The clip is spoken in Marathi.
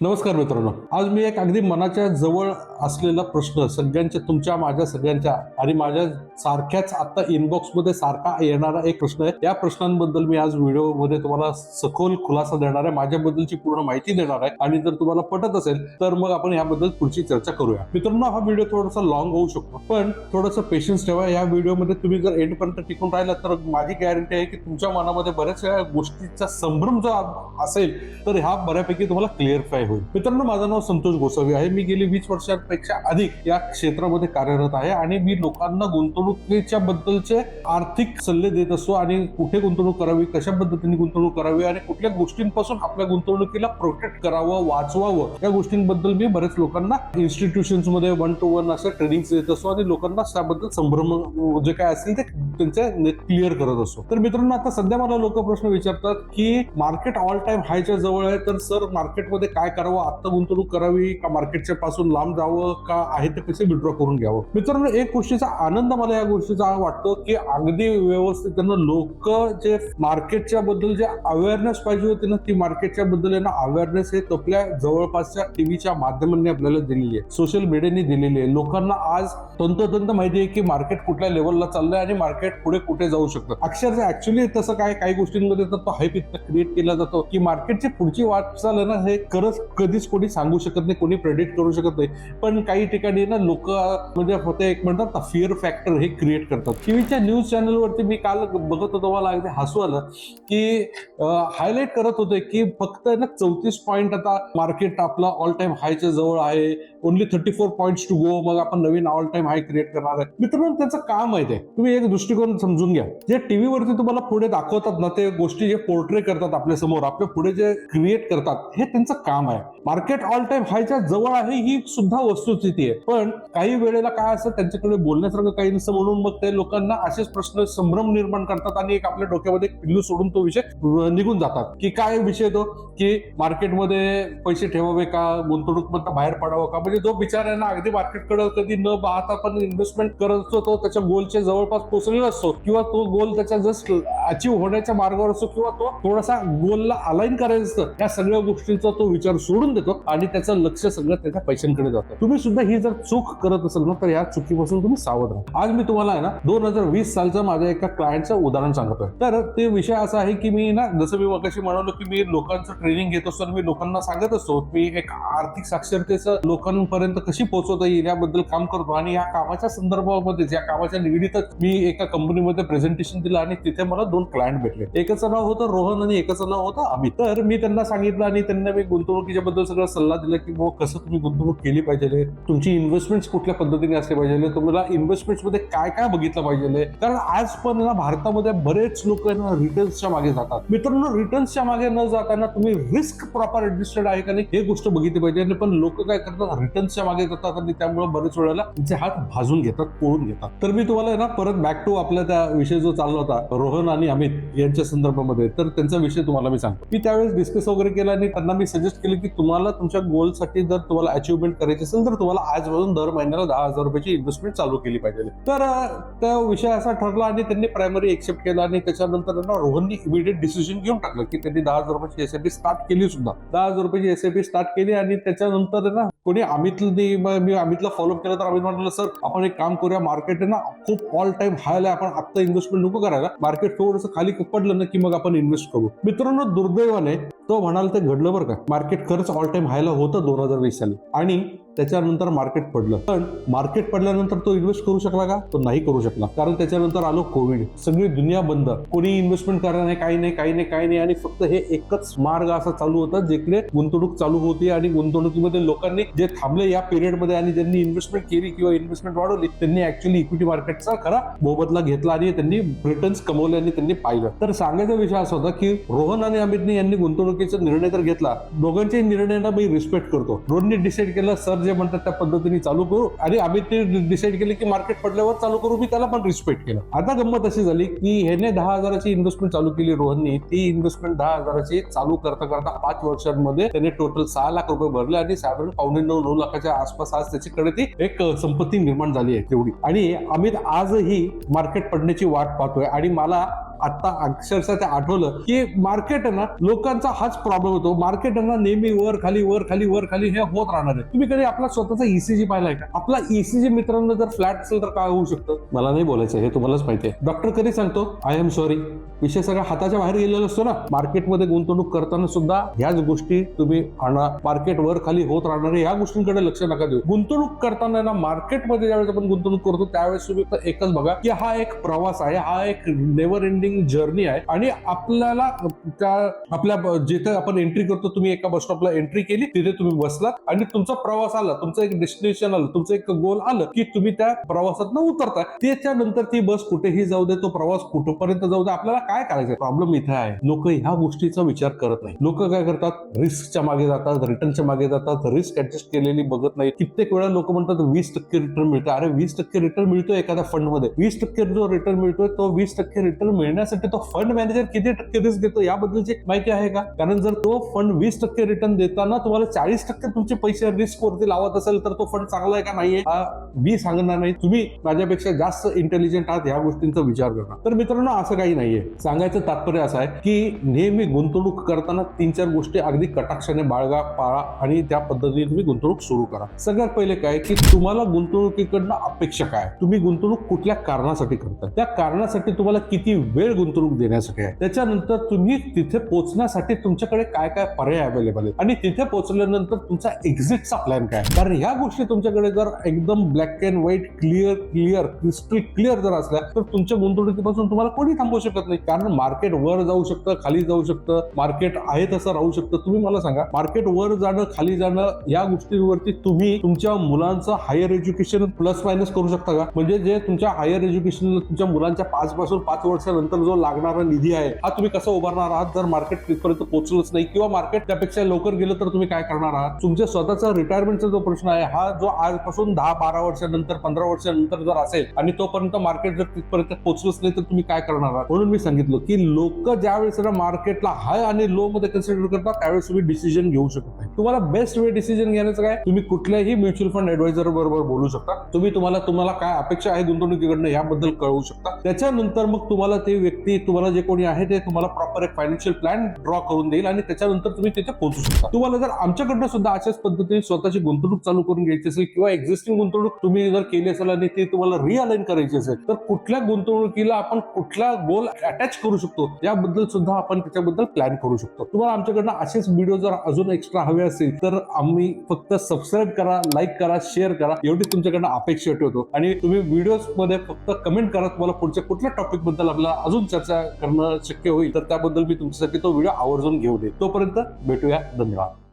नमस्कार मित्रांनो. आज मी एक अगदी मनाच्या जवळ असलेला प्रश्न सगळ्यांच्या तुमच्या माझ्या सगळ्यांच्या आणि माझ्या सारख्याच आता इनबॉक्समध्ये सारखा येणारा एक प्रश्न आहे. या प्रश्नांबद्दल मी आज व्हिडिओमध्ये तुम्हाला सखोल खुलासा देणार आहे माझ्याबद्दलची पूर्ण माहिती देणार आहे. आणि जर तुम्हाला पटत असेल तर मग आपण याबद्दल पुढची चर्चा करूया. मित्रांनो हा व्हिडिओ थोडासा लॉंग होऊ शकतो पण थोडंसं पेशन्स ठेवा. या व्हिडिओमध्ये तुम्ही जर एंडपर्यंत टिकून राहिला तर माझी गॅरंटी आहे की तुमच्या मनामध्ये बऱ्याचशा गोष्टीचा संभ्रम जर असेल तर ह्या बऱ्यापैकी तुम्हाला होईल. मित्रांनो माझं नाव संतोष गोसावी आहे. मी गेली वीस वर्षांपेक्षा अधिक या क्षेत्रामध्ये कार्यरत आहे आणि मी लोकांना गुंतवणुकीच्या बद्दलचे आर्थिक सल्ले देत असतो आणि कुठे गुंतवणूक करावी कशा पद्धतीने गुंतवणूक करावी आणि कुठल्या गोष्टींपासून आपल्या गुंतवणुकीला प्रोटेक्ट करावं वाचवावं या गोष्टींबद्दल मी बरेच लोकांना इन्स्टिट्यूशन्समध्ये वन टू वन असं ट्रेनिंग देत असतो आणि लोकांना त्याबद्दल संभ्रम जे काय असेल ते त्यांचे क्लिअर करत असतो. तर मित्रांनो आता सध्या मला लोक प्रश्न विचारतात की मार्केट ऑल टाइम हायच्या जवळ आहे तर सर मार्केटमध्ये काय करावं? आत्ता गुंतवणूक करावी? का मार्केटच्या पासून लांब जावं? का आहे ते पैसे विड्रॉ करून घ्यावं? मित्रांनो एक गोष्टीचा आनंद मला या गोष्टीचा वाटतो की अगदी व्यवस्थित त्यांना लोक जे मार्केटच्या बद्दल जे अवेअरनेस पाहिजे होती ना ती मार्केटच्या बद्दल आहे ना अवेअरनेस हे आपल्या जवळपासच्या टीव्हीच्या माध्यमांनी आपल्याला दिलेली आहे. सोशल मीडियाने दिलेली आहे. लोकांना आज तंतोतंत माहिती आहे की मार्केट कुठल्या लेवलला चाललंय आणि मार्केट पुढे कुठे जाऊ शकतं. अक्षरशः ऍक्च्युली तसं काय काही गोष्टींमध्ये तर तो हाईप इतका क्रिएट केला जातो की मार्केटची पुढची वाटचाल आहे ना हे खरंच कधीच कोणी सांगू शकत नाही कोणी प्रेडिक्ट करू शकत नाही. पण काही ठिकाणी ना लोक म्हणजे होते एक म्हणतात ना फिअर फॅक्टर हे क्रिएट करतात. टीव्हीच्या न्यूज चॅनलवरती मी काल बघत होतो मला अगदी हसू आलं की हायलाईट करत होते की फक्त ना चौतीस पॉईंट आता मार्केट आपला ऑल टाइम हायच्या जवळ आहे. Only thirty four point two go मग आपण नवीन ऑल टाइम हाय क्रिएट करणार आहे. मित्रांनो त्याचं काम आहे ते. तुम्ही एक दृष्टिकोन समजून घ्या. जे टीव्हीवरती तुम्हाला पुढे दाखवतात ना ते गोष्टी जे पोर्ट्रे करतात आपल्यासमोर आपल्या पुढे जे क्रिएट करतात हे त्यांचं काम आहे. मार्केट ऑल टाइम हायच्या जवळ आहे ही सुद्धा वस्तुस्थिती आहे. पण काही वेळेला काय असतं त्यांच्याकडे बोलण्यासारखं काही नसतं म्हणून मग ते लोकांना असेच प्रश्न संभ्रम निर्माण करतात आणि एक आपल्या डोक्यामध्ये पिल्लू सोडून तो विषय निघून जातात. की काय विषय तो? की मार्केटमध्ये पैसे ठेवावे का? गुंतवणूक मधनं बाहेर पडावं का? म्हणजे जो विचार आहे अगदी मार्केटकडे कधी न पाहता पण इन्व्हेस्टमेंट करत असतो तो त्याच्या गोलच्या जवळपास पोहोचलेला असतो. किंवा तो गोल त्याच्या जस्ट अचीव्ह होण्याच्या मार्गावर असतो किंवा तो थोडासा गोलला अलाईन करायचं असतं. या सगळ्या गोष्टींचा तो विचार सोडून देतो आणि त्याचं लक्ष सगळं त्याच्या पैशांकडे जातं. तुम्ही सुद्धा ही जर चूक करत असाल ना तर या चुकीपासून तुम्ही सावध राहा. आज मी तुम्हाला आहे ना दोन हजार वीस सालचं माझ्या एका क्लायंटचं उदाहरण सांगतोय. तर ते विषय असा आहे की मी ना जसं मी मगाशी म्हणालो की मी लोकांचं ट्रेनिंग घेत असतो आणि मी लोकांना सांगत असतो मी एक आर्थिक साक्षरतेचं लोकांपर्यंत कशी पोहोचवता येईल याबद्दल काम करतो. आणि या कामाच्या संदर्भामध्ये या कामाच्या निगडीतच मी एका कंपनीमध्ये प्रेझेंटेशन दिलं आणि तिथे मला दोन क्लायंट भेटले. एकाचं नाव होतं रोहन आणि एकाचं नाव होतं अमित. तर मी त्यांना सांगितलं आणि त्यांना मी गुंतवणूक बद्दल सगळा सल्ला दिला की बुवा कसं तुम्ही गुंतवणूक केली पाहिजे तुमची इन्व्हेस्टमेंट कुठल्या पद्धतीने असले पाहिजे तुम्हाला इन्व्हेस्टमेंटमध्ये काय काय बघितलं पाहिजे कारण आज पण ना भारतामध्ये बरेच लोक ना रिटर्न्सच्या मागे जातात. मित्रांनो रिटर्न्सच्या मागे न जाताना तुम्ही रिस्क प्रॉपर ऍडजस्टेड आहे का नाही हे गोष्ट बघितली पाहिजे. आणि पण लोक काय करतात रिटर्न्सच्या मागे जातात आणि त्यामुळे बरेच वेळेला त्यांचे हात भाजून घेतात पोळून घेतात. तर मी तुम्हाला ना परत बॅक टू आपल्या त्या विषय जो चालला होता रोहन आणि अमित यांच्या संदर्भामध्ये तर त्यांचा विषय तुम्हाला मी सांगतो. मी त्यावेळेस डिस्कस वगैरे केला आणि त्यांना मी सजेस्ट केलं की तुम्हाला तुमच्या गोलसाठी जर तुम्हाला अचिव्हमेंट करायची असेल तर तुम्हाला आजपासून दर महिन्याला दहा हजार रुपयाची इन्व्हेस्टमेंट चालू केली पाहिजे. तर त्या विषय असा ठरला आणि त्यांनी प्रायमरी एक्सेप्ट केला आणि त्याच्यानंतर ना रोहननी इमिडिएट डिसिजन घेऊन टाकलं की त्यांनी दहा हजार रुपयाची एसआयपी स्टार्ट केली सुद्धा. दहा हजार रुपयाची एसआयपी स्टार्ट केली आणि त्याच्यानंतर ना कोणी अमितनी मी अमितला फॉलोअप केलं तर अमित म्हटलं सर आपण एक काम करूया मार्केट आहे ना खूप ऑल टाइम हायला आपण आता इन्व्हेस्टमेंट नको करायला. मार्केट थोडंसं खाली पडलं ना की मग आपण इन्व्हेस्ट करू. मित्रांनो दुर्दैवाने तो म्हणाल ते घडलं बरं का. मार्केट खरंच ऑल टाइम हायला होतं दोन हजार वीस साली. आणि त्याच्यानंतर मार्केट पडलं. पण मार्केट पडल्यानंतर तो इन्व्हेस्ट करू शकला का? तो नाही करू शकला. कारण त्याच्यानंतर आलो कोविड सगळी दुनिया बंद. कोणी इन्व्हेस्टमेंट करणार नाही काही नाही काही नाही काही नाही. आणि फक्त हे एकच मार्ग असा चालू होता जिकडे गुंतवणूक चालू होती आणि गुंतवणुकीमध्ये लोकांनी जे थांबले या पिरियडमध्ये आणि ज्यांनी इन्व्हेस्टमेंट केली किंवा इन्व्हेस्टमेंट वाढवली त्यांनी ऍक्च्युली इक्विटी मार्केटचा खरा मोबदला घेतला आणि त्यांनी रिटर्न्स कमवले आणि त्यांनी पाहिलं. तर सांगायचा विषय असा होता की रोहन आणि अमितने यांनी गुंतवणुकीचा निर्णय तर घेतला. दोघांच्याही निर्णयांना मी रिस्पेक्ट करतो. रोहनने डिसाईड केलं सर जे म्हणतात त्या पद्धतीने चालू करू. आणि अमितने डिसाईड केले की मार्केट पडल्यावर चालू करू. मी त्याला पण रिस्पेक्ट केलं. आता गंमत अशी झाली की ह्याने दहा हजाराची इन्व्हेस्टमेंट चालू केली रोहननी. ती इन्व्हेस्टमेंट दहा हजाराची चालू करता करता पाच वर्षांमध्ये त्याने टोटल सहा लाख रुपये भरले आणि साधारण पावणे नऊ नऊ लाखाच्या आसपास आज त्याच्याकडे ती एक संपत्ती निर्माण झाली आहे तेवढी. आणि अमित आजही मार्केट पडण्याची वाट पाहतोय. आणि मला आता अक्षरशः ते आठवलं की मार्केट ना लोकांचा हाच प्रॉब्लेम होतो. मार्केट ना नेहमी वर खाली वर खाली वर खाली हे होत राहणार आहे. तुम्ही कधी आपला स्वतःचा ईसीजी पाहिलाय का? आपला ईसीजी मित्रांनो जर फ्लॅट असेल तर काय होऊ शकतं? मला नाही बोलायचं हे तुम्हालाच माहिती आहे. डॉक्टर कधी सांगतो? आय एम सॉरी विषय सगळा हाताच्या बाहेर गेलेला असतो ना. मार्केटमध्ये गुंतवणूक करताना सुद्धा ह्याच गोष्टी तुम्ही आणा. मार्केट वर खाली होत राहणारे या गोष्टींकडे लक्ष नका देऊ. गुंतवणूक करताना ना मार्केटमध्ये ज्यावेळेस आपण गुंतवणूक करतो त्यावेळेस तुम्ही एकच बघा की हा एक प्रवास आहे हा एक नेव्हर एंडिंग जर्नी आहे. आणि आपल्याला त्या आपल्या जिथे आपण एंट्री करतो तुम्ही एका बस स्टॉपला एंट्री केली तिथे तुम्ही बसलात आणि तुमचा प्रवास आला तुमचं एक डेस्टिनेशन आलं तुमचं एक गोल आलं की तुम्ही त्या प्रवासात उतरताय. त्याच्यानंतर ती बस कुठेही जाऊ दे तो प्रवास कुठपर्यंत जाऊ दे आपल्याला काय करायचं प्रॉब्लेम इथे आहे. लोक ह्या गोष्टीचा विचार करत नाही लोक काय करतात? रिस्कच्या मागे जातात रिटर्नच्या मागे जातात. रिस्क ऍडजस्ट केलेली बघत नाही कित्येक वेळा लोक म्हणतात वीस टक्के रिटर्न मिळतं अरे वीस टक्के रिटर्न मिळतोय एखाद्या फंडमध्ये. वीस टक्के जो रिटर्न मिळतोय तो वीस टक्के रिटर्न मिळण्यासाठी तो फंड मॅनेजर किती टक्के रिस्क घेतो याबद्दलची माहिती आहे का? कारण जर तो फंड वीस टक्के रिटर्न देताना तुम्हाला चाळीस टक्के तुमचे पैसे रिस्क वरती लावत असेल तर तो फंड चांगला आहे का नाहीये? मी सांगणार नाही. तुम्ही माझ्यापेक्षा जास्त इंटेलिजंट आहात ह्या गोष्टींचा विचार करणार तर मित्रांनो असं काही नाहीये. सांगायचं तात्पर्य असं आहे की नेहमी गुंतवणूक करताना तीन चार गोष्टी अगदी कटाक्षाने बाळगा पाळा आणि त्या पद्धतीने तुम्ही गुंतवणूक सुरू करा. सगळ्यात पहिले काय की तुम्हाला गुंतवणुकीकडनं अपेक्षा काय? तुम्ही गुंतवणूक कुठल्या कारणासाठी करता? त्या कारणासाठी तुम्हाला किती वेळ गुंतवणूक देण्यासाठी आहे? त्याच्यानंतर तुम्ही तिथे पोहोचण्यासाठी तुमच्याकडे काय काय पर्याय अवेलेबल आहेत? आणि तिथे पोहोचल्यानंतर तुमचा एक्झिटचा प्लॅन काय आहे? कारण ह्या गोष्टी तुमच्याकडे जर एकदम black and white clear clear crystal clear जर असल्या तर तुमच्या गुंतवणुकीपासून तुम्हाला कोणी थांबवू शकत नाही. कारण मार्केट वर जाऊ शकतं खाली जाऊ शकतं. मार्केट आहे तसं राहू शकतं. तुम्ही मला सांगा मार्केट वर जाणं खाली जाणं या गोष्टींवरती तुम्ही तुमच्या मुलांचं हायर एज्युकेशन प्लस मायनस करू शकता का? म्हणजे जे तुमच्या हायर एज्युकेशन तुमच्या मुलांच्या पाच पासून पाच वर्षानंतर जो लागणारा निधी आहे हा तुम्ही कसा उभारणार आहात? जर मार्केट तिथपर्यंत पोहोचलंच नाही किंवा मार्केट त्यापेक्षा लवकर गेलं तर तुम्ही काय करणार आहात? तुमच्या स्वतःचा रिटायरमेंटचा जो प्रश्न आहे हा जो आजपासून दहा बारा वर्षानंतर पंधरा वर्षानंतर जर असेल आणि तोपर्यंत मार्केट जर तिथपर्यंत पोहोचलंच नाही तर तुम्ही काय करणार आहात? म्हणून मी सांगितलं की लोक ज्यावेळेस मार्केटला हाय आणि लो मध्ये कन्सिडर करतात त्यावेळेस तुम्ही डिसिजन घेऊ शकत नाही. तुम्हाला बेस्ट वे डिसिजन घेण्याचं काय? तुम्ही कुठल्याही म्युच्युअल फंड ऍडवायझर बरोबर बोलू शकता. तुम्ही तुम्हाला तुम्हाला काय अपेक्षा आहे गुंतवणुकीकडनं याबद्दल कळवू शकता. त्याच्यानंतर मग तुम्हाला ते व्यक्ती तुम्हाला जे कोणी आहे ते तुम्हाला प्रॉपर एक फायनान्शियल प्लॅन ड्रॉ करून देईल आणि त्याच्यानंतर तुम्ही तिथे पोहोचू शकता. तुम्हाला जर आमच्याकडनं सुद्धा अशाच पद्धतीने स्वतःची गुंतवणूक चालू करून घ्यायची असेल किंवा एक्झिस्टिंग गुंतवणूक तुम्ही जर केली असेल आणि ती तुम्हाला रिअलाईन करायची असेल तर कुठल्या गुंतवणुकीला आपण कुठला गोल अटॅच करू शकतो? याबद्दल सुद्धा आपण त्याच्याबद्दल प्लॅन करू शकतो. तुम्हाला आमच्याकडनं असेच व्हिडिओ जर अजून एक्स्ट्रा हवे असतील तर आम्ही फक्त सबस्क्राईब करा लाईक करा शेअर करा. एवढी तुमच्याकडनं अपेक्षा ठेवतो. आणि तुम्ही व्हिडिओजमध्ये फक्त कमेंट करा. तुम्हाला पुढच्या कुठल्या टॉपिकबद्दल आपल्याला अजून चर्चा करणं शक्य होईल तर त्याबद्दल मी तुमच्यासाठी तो व्हिडिओ आवर्जून घेऊ दे तोपर्यंत भेटूया. धन्यवाद.